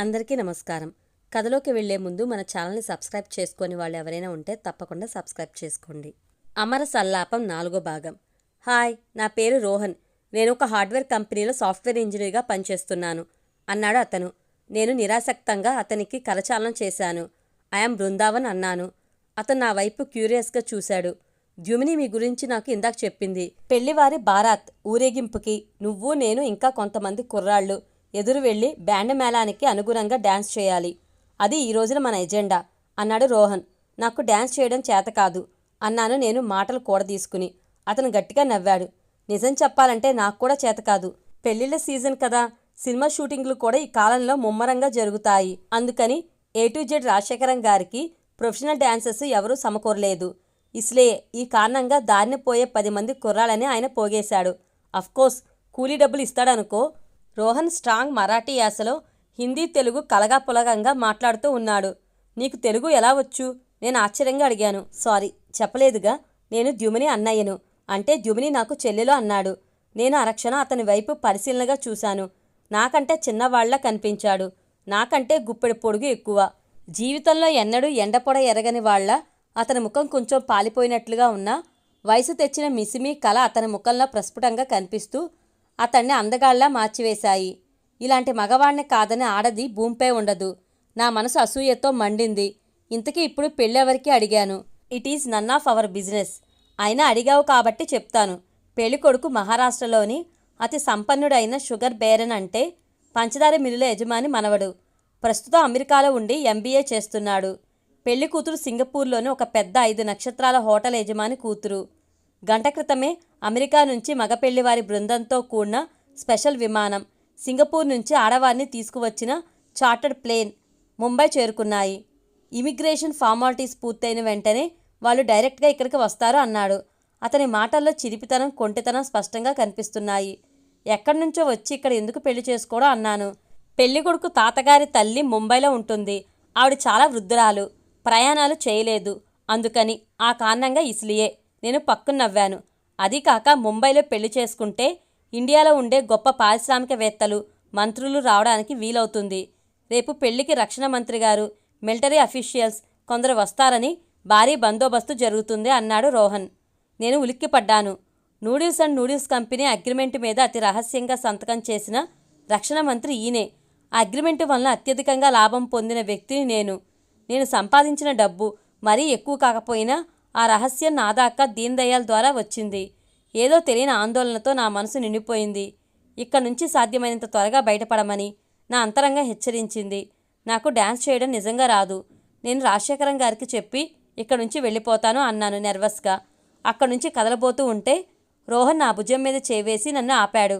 అందరికీ నమస్కారం. కథలోకి వెళ్ళే ముందు మన ఛానల్ని సబ్స్క్రైబ్ చేసుకుని వాళ్ళు ఎవరైనా ఉంటే తప్పకుండా సబ్స్క్రైబ్ చేసుకోండి. అమర సల్లాపం నాలుగో భాగం. హాయ్ నా పేరు రోహన్. నేను ఒక హార్డ్వేర్ కంపెనీలో సాఫ్ట్వేర్ ఇంజనీర్గా పనిచేస్తున్నాను అన్నాడు అతను. నేను నిరాసక్తంగా అతనికి కరచాలనం చేశాను. ఐఎమ్ బృందావన్ అన్నాను. అతను నా వైపు క్యూరియస్గా చూశాడు. ద్యుమిని మీ గురించి నాకు ఇందాక చెప్పింది. పెళ్ళివారి బారాత్ ఊరేగింపుకి నువ్వు నేను ఇంకా కొంతమంది కుర్రాళ్ళు ఎదురు వెళ్ళి బ్యాండ్ మేళానికి అనుగుణంగా డ్యాన్స్ చేయాలి. అది ఈ రోజున మన ఎజెండా అన్నాడు రోహన్. నాకు డ్యాన్స్ చేయడం చేత కాదు అన్నాను నేను మాటలు కూడా తీసుకుని అతను గట్టిగా నవ్వాడు. నిజం చెప్పాలంటే నాకు కూడా చేత కాదు. పెళ్ళిళ్ళ సీజన్ కదా సినిమా షూటింగ్లు కూడా ఈ కాలంలో ముమ్మరంగా జరుగుతాయి. అందుకని ఏ టు జెడ్ రాజశేఖరం గారికి ప్రొఫెషనల్ డాన్సర్స్ ఎవరూ సమకూరలేదు. ఇస్లే ఈ కారణంగా దారిని పోయే పది మంది కుర్రాలని ఆయన పోగేశాడు. అఫ్కోర్స్ కూలీ డబ్బులు ఇస్తాడనుకో రోహన్ స్ట్రాంగ్ మరాఠీ యాసలో హిందీ తెలుగు కలగా పులగంగా మాట్లాడుతూ ఉన్నాడు. నీకు తెలుగు ఎలా వచ్చు? నేను ఆశ్చర్యంగా అడిగాను. సారీ చెప్పలేదుగా. నేను ద్యుమిని అన్నయ్యను. అంటే ద్యుమిని నాకు చెల్లెలు అన్నాడు. నేను అరక్షణ అతని వైపు పరిశీలనగా చూశాను. నాకంటే చిన్నవాళ్ళా కనిపించాడు. నాకంటే గుప్పెడు పొడుగు ఎక్కువ. జీవితంలో ఎన్నడూ ఎండపొడ ఎరగని వాళ్ళ అతని ముఖం కొంచెం పాలిపోయినట్లుగా ఉన్నా వయసు తెచ్చిన మిసిమి కళ అతని ముఖంలో ప్రస్ఫుటంగా కనిపిస్తూ అతన్ని అందగాళ్ళా మార్చివేశాయి. ఇలాంటి మగవాణ్ణి కాదని ఆడది భూమిపై ఉండదు. నా మనసు అసూయతో మండింది. ఇంతకీ ఇప్పుడు పెళ్ళెవరికి అడిగాను. It is none of our business. అయినా అడిగావు కాబట్టి చెప్తాను. పెళ్ళికొడుకు మహారాష్ట్రలోని అతి సంపన్నుడైన షుగర్ బేరన్ అంటే పంచదార మిల్లుల యజమాని మనవడు. ప్రస్తుతం అమెరికాలో ఉండి ఎంబీఏ చేస్తున్నాడు. పెళ్ళి కూతురు సింగపూర్లోని ఒక పెద్ద ఐదు నక్షత్రాల హోటల్ యజమాని కూతురు. గంట క్రితమే అమెరికా నుంచి మగపెళ్ళివారి బృందంతో కూడిన స్పెషల్ విమానం సింగపూర్ నుంచి ఆడవారిని తీసుకువచ్చిన చార్టర్డ్ ప్లేన్ ముంబై చేరుకున్నాయి. ఇమిగ్రేషన్ ఫార్మాలిటీస్ పూర్తయిన వెంటనే వాళ్ళు డైరెక్ట్గా ఇక్కడికి వస్తారు అన్నాడు. అతని మాటల్లో చిరిపితనం కొంటితనం స్పష్టంగా కనిపిస్తున్నాయి. ఎక్కడి నుంచో వచ్చి ఇక్కడ ఎందుకు పెళ్ళి చేసుకోవడం అన్నాను. పెళ్ళి కొడుకు తాతగారి తల్లి ముంబైలో ఉంటుంది. ఆవిడ చాలా వృద్ధురాలు. ప్రయాణాలు చేయలేదు. అందుకని ఆ కారణంగా ఇస్లియే. నేను పక్కన నవ్వాను. అది కాక ముంబైలో పెళ్ళి చేసుకుంటే ఇండియాలో ఉండే గొప్ప పారిశ్రామికవేత్తలు మంత్రులు రావడానికి వీలవుతుంది. రేపు పెళ్ళికి రక్షణ మంత్రి గారు మిలిటరీ అఫీషియల్స్ కొందరు వస్తారని భారీ బందోబస్తు జరుగుతుంది అన్నాడు రోహన్. నేను ఉలిక్కిపడ్డాను. Noodles and noodles company agreement మీద అతి రహస్యంగా సంతకం చేసిన రక్షణ మంత్రి ఈయనే. ఆ అగ్రిమెంట్ వలన అత్యధికంగా లాభం పొందిన వ్యక్తిని నేను. నేను సంపాదించిన డబ్బు మరీ ఎక్కువ కాకపోయినా ఆ రహస్యం నా దాకా దీన్ దయాల్ ద్వారా వచ్చింది. ఏదో తెలియని ఆందోళనతో నా మనసు నిండిపోయింది. ఇక్కడ నుంచి సాధ్యమైనంత త్వరగా బయటపడమని నా అంతరంగా హెచ్చరించింది. నాకు డ్యాన్స్ చేయడం నిజంగా రాదు. నేను రాజశేఖరం గారికి చెప్పి ఇక్కడ నుంచి వెళ్ళిపోతాను అన్నాను నెర్వస్గా. అక్కడి నుంచి కదలబోతూ ఉంటే రోహన్ నా భుజం మీద చేవేసి నన్ను ఆపాడు.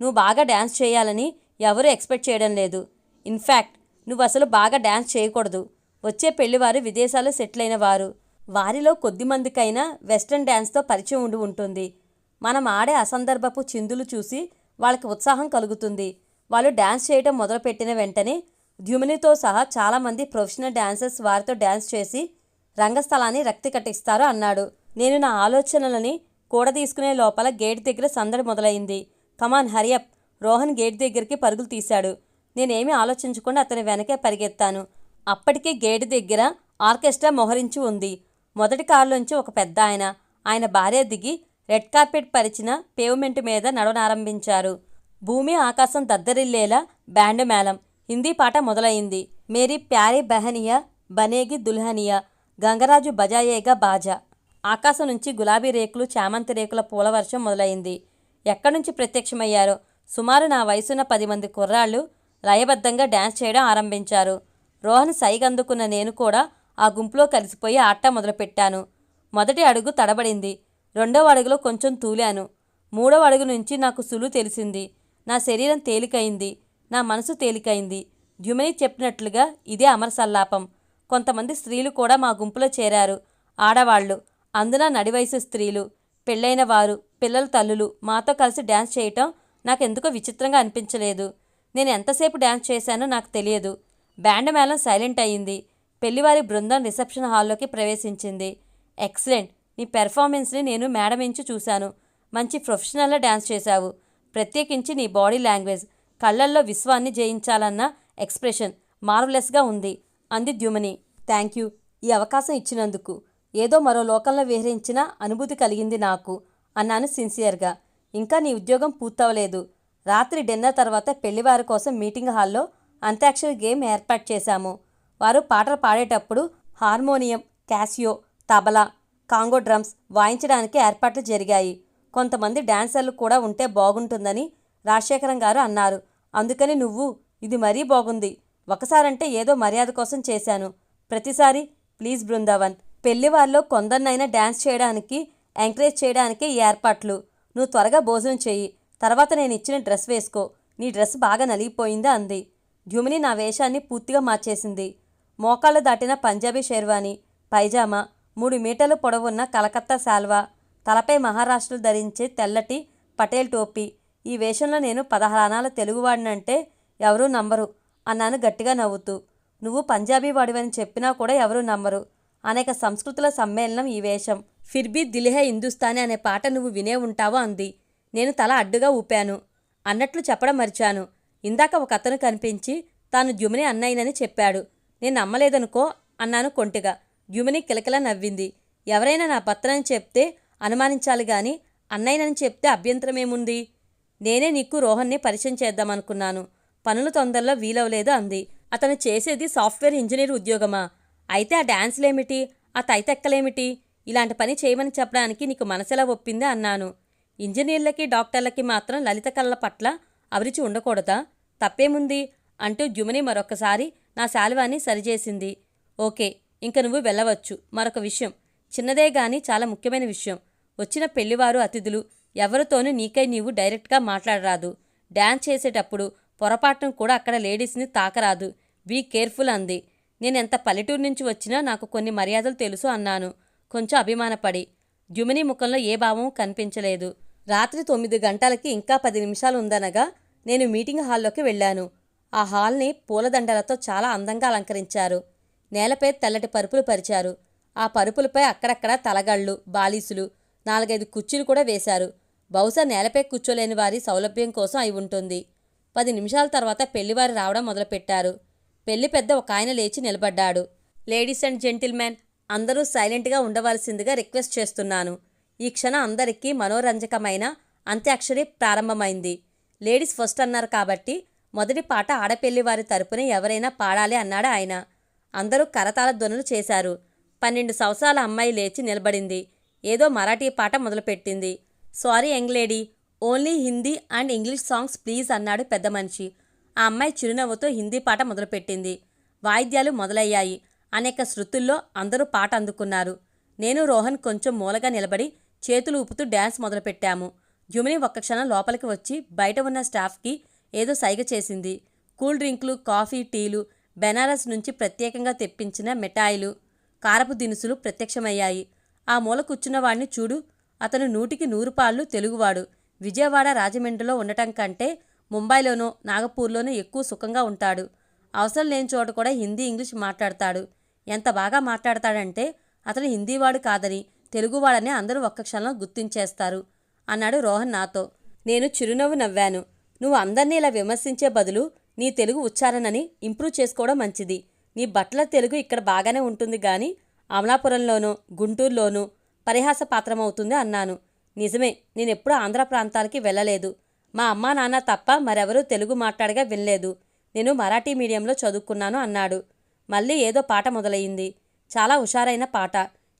నువ్వు బాగా డ్యాన్స్ చేయాలని ఎవరూ ఎక్స్పెక్ట్ చేయడం లేదు. ఇన్ఫ్యాక్ట్ నువ్వు అసలు బాగా డ్యాన్స్ చేయకూడదు. వచ్చే పెళ్ళివారు విదేశాల్లో సెటిల్ అయిన వారు. వారిలో కొద్ది మందికైనా వెస్ట్రన్ డ్యాన్స్తో పరిచయం ఉండి ఉంటుంది. మనం ఆడే అసందర్భపు చిందులు చూసి వాళ్ళకి ఉత్సాహం కలుగుతుంది. వాళ్ళు డ్యాన్స్ చేయడం మొదలుపెట్టిన వెంటనే ద్యుమినితో సహా చాలామంది ప్రొఫెషనల్ డ్యాన్సర్స్ వారితో డ్యాన్స్ చేసి రంగస్థలాన్ని రక్తి కట్టిస్తారు అన్నాడు. నేను నా ఆలోచనలని కూడ తీసుకునే లోపల గేట్ దగ్గర సందడి మొదలైంది. కమాన్ హరియప్ రోహన్ గేట్ దగ్గరికి పరుగులు తీశాడు. నేనేమి ఆలోచించకుండా అతని వెనకే పరిగెత్తాను. అప్పటికే గేట్ దగ్గర ఆర్కెస్ట్రా మొహరించి ఉంది. మొదటి కారులోంచి ఒక పెద్ద ఆయన ఆయన భార్య దిగి రెడ్ కార్పెట్ పరిచిన పేవ్మెంట్ మీద నడవనారంభించారు. భూమి ఆకాశం దద్దరిల్లేలా బ్యాండ్ మేళం. హిందీ పాట మొదలైంది. మేరీ ప్యారీ బెహనియా బనేగి దుల్హనియా గంగరాజు బజాయేగా బాజా. ఆకాశం నుంచి గులాబీ రేకులు చామంతి రేకుల పూల వర్షం మొదలైంది. ఎక్కడి నుంచి ప్రత్యక్షమయ్యారో? సుమారు నా వయసున్న పది మంది కుర్రాళ్ళు లయబద్ధంగా డ్యాన్స్ చేయడం ఆరంభించారు. రోహన్ సైగందుకున్న నేను కూడా ఆ గుంపులో కలిసిపోయి ఆట మొదలుపెట్టాను. మొదటి అడుగు తడబడింది. రెండవ అడుగులో కొంచెం తూలాను. మూడవ అడుగు నుంచి నాకు సులువు తెలిసింది. నా శరీరం తేలికైంది. నా మనసు తేలికైంది. ద్యుమని చెప్పినట్లుగా ఇదే అమర సల్లాపం కొంతమంది స్త్రీలు కూడా మా గుంపులో చేరారు. ఆడవాళ్ళు. అందున నడివయసు స్త్రీలు. పెళ్ళైన వారు. పిల్లల తల్లులు. మాతో కలిసి డ్యాన్స్ చేయటం నాకెందుకో విచిత్రంగా అనిపించలేదు. నేను ఎంతసేపు డ్యాన్స్ చేశానో నాకు తెలియదు. బ్యాండ్ మేళం సైలెంట్ అయ్యింది పెళ్ళివారి బృందం రిసెప్షన్ హాల్లోకి ప్రవేశించింది. ఎక్సలెంట్! నీ పెర్ఫార్మెన్స్ని నేను మేడమించి చూశాను. మంచి ప్రొఫెషనల్గా డ్యాన్స్ చేశావు. ప్రత్యేకించి నీ బాడీ లాంగ్వేజ్. కళ్ళల్లో విశ్వాన్ని జయించాలన్న ఎక్స్ప్రెషన్ మార్వలెస్గా ఉంది. అంది ద్యుమని. Thank you. ఈ అవకాశం ఇచ్చినందుకు. ఏదో మరో లోకంలో విహరించిన అనుభూతి కలిగింది నాకు అన్నాను సిన్సియర్గా. ఇంకా నీ ఉద్యోగం పూర్తవలేదు. రాత్రి డిన్నర్ తర్వాత పెళ్ళివారి కోసం మీటింగ్ హాల్లో అంత్యాక్షరి గేమ్ ఏర్పాటు చేశాము. వారు పాటలు పాడేటప్పుడు harmonium Casio tabla conga drums వాయించడానికి ఏర్పాట్లు జరిగాయి. కొంతమంది డాన్సర్లు కూడా ఉంటే బాగుంటుందని రాజశేఖరం గారు అన్నారు. అందుకని నువ్వు ఇది మరీ బాగుంది. ఒకసారంటే ఏదో మర్యాద కోసం చేశాను. ప్రతిసారి ప్లీజ్ బృందావన్ పెళ్ళివారిలో కొందరినైనా డ్యాన్స్ చేయడానికి ఎంకరేజ్ చేయడానికి ఏర్పాట్లు. నువ్వు త్వరగా భోజనం చెయ్యి. తర్వాత నేను ఇచ్చిన డ్రెస్ వేసుకో. నీ డ్రెస్ బాగా నలిగిపోయిందా అంది. ద్యుమిని నా వేషాన్ని పూర్తిగా మార్చేసింది. మోకాళ్ళు దాటిన పంజాబీ షేర్వాణి పైజామా మూడు మీటర్లు పొడవున్న కలకత్తా శాల్వా తలపై మహారాష్ట్రలు ధరించే తెల్లటి పటేల్ టోపీ. ఈ వేషంలో నేను పదహారానాల తెలుగువాడినంటే ఎవరూ నమ్మరు అన్నాను గట్టిగా నవ్వుతూ. నువ్వు పంజాబీ వాడివని చెప్పినా కూడా ఎవరూ నమ్మరు. అనేక సంస్కృతుల సమ్మేళనం ఈ వేషం. ఫిర్బీ దిలిహే హిందుస్థానీ అనే పాట నువ్వు వినే ఉంటావో అంది. నేను తల అడ్డుగా ఊపాను. అన్నట్లు చెప్పడం మరిచాను. ఇందాక ఒక అతను కనిపించి తాను జుమిని అన్నయ్యనని చెప్పాడు. నేను నమ్మలేదనుకో అన్నాను కొంటిగా. యుమిని కిలకిల నవ్వింది. ఎవరైనా నా భర్తనని చెప్తే అనుమానించాలి గాని అన్నయ్యనని చెప్తే అభ్యంతరమేముంది? నేనే నీకు రోహన్ని పరిచయం చేద్దామనుకున్నాను. పనులు తొందరలో వీలవలేదు అంది. అతను చేసేది సాఫ్ట్వేర్ ఇంజనీర్ ఉద్యోగమా? అయితే ఆ డాన్స్లేమిటి? ఆ తైతెక్కలేమిటి? ఇలాంటి పని చేయమని చెప్పడానికి నీకు మనసెలా ఒప్పింది? అన్నాను. ఇంజనీర్లకి డాక్టర్లకి మాత్రం లలిత కళల పట్ల అభిరుచి ఉండకూడదా? తప్పేముంది? అంటూ జుమని మరొకసారి నా శాలువాని సరిచేసింది. ఓకే ఇంక నువ్వు వెళ్ళవచ్చు. మరొక విషయం. చిన్నదే గాని చాలా ముఖ్యమైన విషయం. వచ్చిన పెళ్ళివారు అతిథులు ఎవరితోనూ నీకై నీవు డైరెక్ట్గా మాట్లాడరాదు. డ్యాన్స్ చేసేటప్పుడు పొరపాటును కూడా అక్కడ లేడీస్ని తాకరాదు. బీ కేర్ఫుల్ అంది. నేను ఎంత పల్లెటూరు నుంచి వచ్చినా నాకు కొన్ని మర్యాదలు తెలుసు అన్నాను. కొంచెం అభిమానపడి. జుమిని ముఖంలో ఏ భావం కనిపించలేదు. రాత్రి తొమ్మిది గంటలకి ఇంకా పది నిమిషాలు ఉందనగా నేను మీటింగ్ హాల్లోకి వెళ్ళాను. ఆ హాల్ని పూలదండలతో చాలా అందంగా అలంకరించారు. నేలపై తెల్లటి పరుపులు పరిచారు. ఆ పరుపులపై అక్కడక్కడ తలగళ్ళు బాలీసులు నాలుగైదు కుర్చీలు కూడా వేశారు. బహుశా నేలపై కూర్చోలేని వారి సౌలభ్యం కోసం అయి ఉంటుంది. పది నిమిషాల తర్వాత పెళ్ళివారు రావడం మొదలుపెట్టారు. పెళ్ళి పెద్ద ఒక ఆయన లేచి నిలబడ్డాడు. లేడీస్ అండ్ జెంటిల్మెన్ అందరూ సైలెంట్గా ఉండవలసిందిగా రిక్వెస్ట్ చేస్తున్నాను. ఈ క్షణం అందరికీ మనోరంజకమైన అంత్యాక్షరి ప్రారంభమైంది. లేడీస్ ఫస్ట్ అన్నారు కాబట్టి మొదటి పాట ఆడపెళ్ళి వారి తరపున ఎవరైనా పాడాలి అన్నాడు ఆయన. అందరూ కరతాళ ధ్వనులు చేశారు. పన్నెండు సంవత్సరాల అమ్మాయి లేచి నిలబడింది. ఏదో మరాఠీ పాట మొదలుపెట్టింది. Sorry young lady only Hindi and English songs please అన్నాడు పెద్ద మనిషి. ఆ అమ్మాయి చిరునవ్వుతో హిందీ పాట మొదలుపెట్టింది. వాయిద్యాలు మొదలయ్యాయి. అనేక శృతుల్లో అందరూ పాట అందుకున్నారు. నేను రోహన్ కొంచెం మూలగా నిలబడి చేతులు ఊపుతూ డ్యాన్స్ మొదలుపెట్టాము. జుమిని ఒక్క క్షణం లోపలికి వచ్చి బయట ఉన్న స్టాఫ్కి ఏదో సైగ చేసింది. కూల్ డ్రింకులు కాఫీ టీలు బెనారస్ నుంచి ప్రత్యేకంగా తెప్పించిన మిఠాయిలు కారపు దినుసులు ప్రత్యక్షమయ్యాయి. ఆ మూల కూర్చున్నవాణ్ణి చూడు. అతను నూటికి నూరు పాళ్ళు తెలుగువాడు. విజయవాడ రాజమండ్రిలో ఉండటం కంటే ముంబైలోనో నాగపూర్లోనో ఎక్కువ సుఖంగా ఉంటాడు. అవసరం లేని చోట కూడా హిందీ ఇంగ్లీష్ మాట్లాడతాడు. ఎంత బాగా మాట్లాడతాడంటే అతను హిందీవాడు కాదని తెలుగువాడని అందరూ ఒక్క క్షణంలో గుర్తించేస్తారు అన్నాడు రోహన్ నాతో. నేను చిరునవ్వు నవ్వాను. నువ్వు అందరినీ ఇలా విమర్శించే బదులు నీ తెలుగు ఉచ్చారణని ఇంప్రూవ్ చేసుకోవడం మంచిది. నీ బట్టల తెలుగు ఇక్కడ బాగానే ఉంటుంది గాని అమలాపురంలోనూ గుంటూరులోనూ పరిహాస పాత్రమవుతుంది అన్నాను. నిజమే నేనెప్పుడూ ఆంధ్ర ప్రాంతాలకి వెళ్ళలేదు. మా అమ్మా నాన్న తప్ప మరెవరూ తెలుగు మాట్లాడగా వినలేదు. నేను మరాఠీ మీడియంలో చదువుకున్నాను అన్నాడు. మళ్ళీ ఏదో పాట మొదలయ్యింది. చాలా హుషారైన పాట.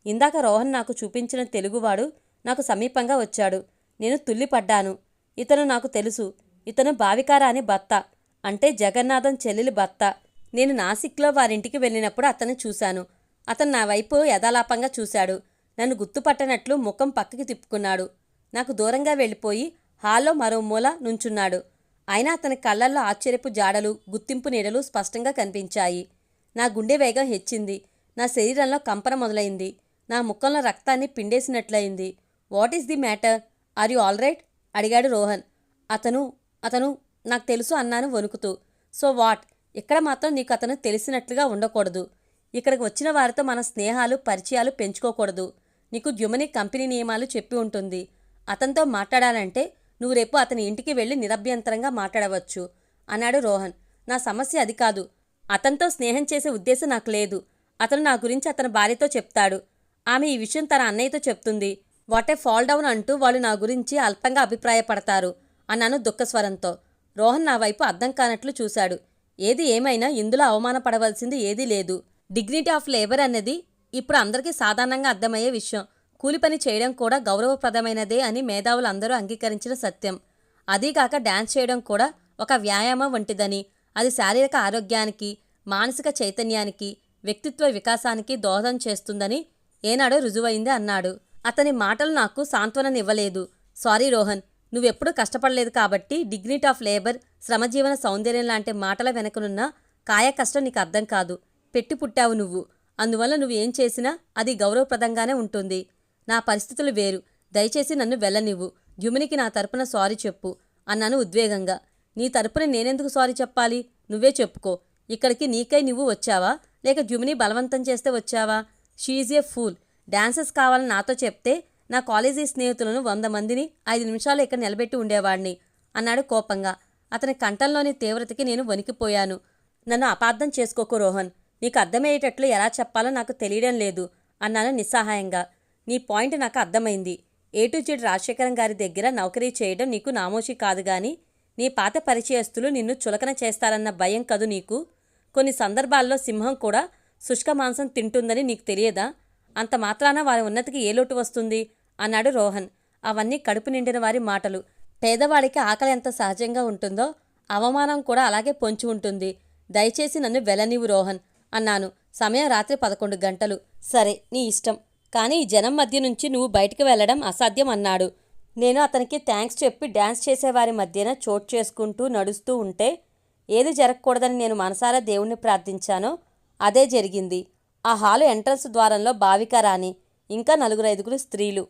ఇందాక రోహన్ నాకు చూపించిన తెలుగువాడు నాకు సమీపంగా వచ్చాడు. నేను తుల్లిపడ్డాను. ఇతను నాకు తెలుసు. ఇతను భావికారాని భర్త అంటే జగన్నాథం చెల్లెలి భర్త. నేను నాసిక్లో వారింటికి వెళ్ళినప్పుడు అతన్ని చూశాను. అతను నా వైపు యథాలాపంగా చూశాడు. నన్ను గుర్తుపట్టనట్లు ముఖం పక్కకి తిప్పుకున్నాడు. నాకు దూరంగా వెళ్ళిపోయి హాల్లో మరో మూల నుంచున్నాడు. అయినా అతని కళ్ళల్లో ఆశ్చర్యపు జాడలు గుర్తింపు నీడలు స్పష్టంగా కనిపించాయి. నా గుండె వేగం హెచ్చింది. నా శరీరంలో కంపన మొదలైంది. నా ముఖంలో రక్తాన్ని పిండేసినట్లయింది. What is the matter? Are you all right? అడిగాడు రోహన్. అతను అతను నాకు తెలుసు అన్నాను వణుకుతూ. So what? ఇక్కడ మాత్రం నీకు అతను తెలిసినట్లుగా ఉండకూడదు. ఇక్కడికి వచ్చిన వారితో మన స్నేహాలు పరిచయాలు పెంచుకోకూడదు. నీకు ద్యుమని కంపెనీ నియమాలు చెప్పి ఉంటుంది. అతనితో మాట్లాడాలంటే నువ్వు రేపు అతని ఇంటికి వెళ్ళి నిరభ్యంతరంగా మాట్లాడవచ్చు అన్నాడు రోహన్. నా సమస్య అది కాదు. అతనితో స్నేహం చేసే ఉద్దేశం నాకు లేదు. అతను నా గురించి అతని భార్యతో చెప్తాడు. ఆమె ఈ విషయం తన అన్నయ్యతో చెప్తుంది. వాట్ ఏ ఫాల్ డౌన్ అంటూ వాళ్ళు నా గురించి అల్పంగా అభిప్రాయపడతారు. అన్నాను దుఃఖస్వరంతో. రోహన్ నా వైపు అర్థం కానట్లు చూశాడు. ఏది ఏమైనా ఇందులో అవమానపడవలసింది ఏదీ లేదు. డిగ్నిటీ ఆఫ్ లేబర్ అనేది ఇప్పుడు అందరికీ సాధారణంగా అర్థమయ్యే విషయం. కూలి పని చేయడం కూడా గౌరవప్రదమైనదే అని మేధావులు అందరూ అంగీకరించిన సత్యం. అదీగాక డ్యాన్స్ చేయడం కూడా ఒక వ్యాయామం వంటిదని అది శారీరక ఆరోగ్యానికి మానసిక చైతన్యానికి వ్యక్తిత్వ వికాసానికి దోహదం చేస్తుందని ఏనాడో రుజువైంది అన్నాడు. అతని మాటలు నాకు సాంత్వననివ్వలేదు. సారీ రోహన్ నువ్వెప్పుడూ కష్టపడలేదు కాబట్టి డిగ్నిటీ ఆఫ్ లేబర్ శ్రమజీవన సౌందర్యం లాంటి మాటల వెనకనున్న కాయ కష్టం నీకు అర్థం కాదు. పెట్టి పుట్టావు నువ్వు. అందువల్ల నువ్వు ఏం చేసినా అది గౌరవప్రదంగానే ఉంటుంది. నా పరిస్థితులు వేరు. దయచేసి నన్ను వెళ్ళనివ్వు. జుమినికి నా తరపున సారీ చెప్పు అన్నాను ఉద్వేగంగా. నీ తరపున నేనెందుకు సారీ చెప్పాలి? నువ్వే చెప్పుకో. ఇక్కడికి నీకై నువ్వు వచ్చావా? లేక జుమిని బలవంతం చేస్తే వచ్చావా? She A pool. డాన్సెస్ కావాలని నాతో చెప్తే నా కాలేజీ స్నేహితులను వంద మందిని ఐదు నిమిషాలు ఇక్కడ నిలబెట్టి ఉండేవాడిని అన్నాడు కోపంగా. అతని కంఠంలోని తీవ్రతకి నేను వణికిపోయాను. నన్ను అపార్థం చేసుకోకు రోహన్. నీకు అర్థమయ్యేటట్లు ఎలా చెప్పాలో నాకు తెలియడం లేదు అన్నాను నిస్సహాయంగా. నీ పాయింట్ నాకు అర్థమైంది. ఏ టు జెడ్ రాజశేఖరం గారి దగ్గర నౌకరీ చేయడం నీకు నామోషి కాదు గాని నీ పాత పరిచయస్తులు నిన్ను చులకన చేస్తారన్న భయం కదు నీకు? కొన్ని సందర్భాల్లో సింహం కూడా శుష్క మాంసం తింటుందని నీకు తెలియదా? అంత మాత్రాన వారి ఉన్నతికి ఏ లోటు వస్తుంది? అన్నాడు రోహన్. అవన్నీ కడుపు నిండిన వారి మాటలు. పేదవాడికి ఆకలి ఎంత సహజంగా ఉంటుందో అవమానం కూడా అలాగే పొంచి ఉంటుంది. దయచేసి నన్ను వెళ్ళనివ్వు రోహన్ అన్నాను. సమయం రాత్రి పదకొండు గంటలు. సరే నీ ఇష్టం. కానీ ఈ జనం మధ్య నుంచి నువ్వు బయటికి వెళ్ళడం అసాధ్యం అన్నాడు. నేను అతనికి థ్యాంక్స్ చెప్పి డ్యాన్స్ చేసేవారి మధ్యన చోటు చేసుకుంటూ నడుస్తూ ఉంటే ఏది జరగకూడదని నేను మనసారా దేవుణ్ణి ప్రార్థించానో అదే జరిగింది. ఆ హాలు ఎంట్రన్స్ ద్వారంలో భావిక రాణి ఇంకా నలుగురు ఐదుగురు స్త్రీలు.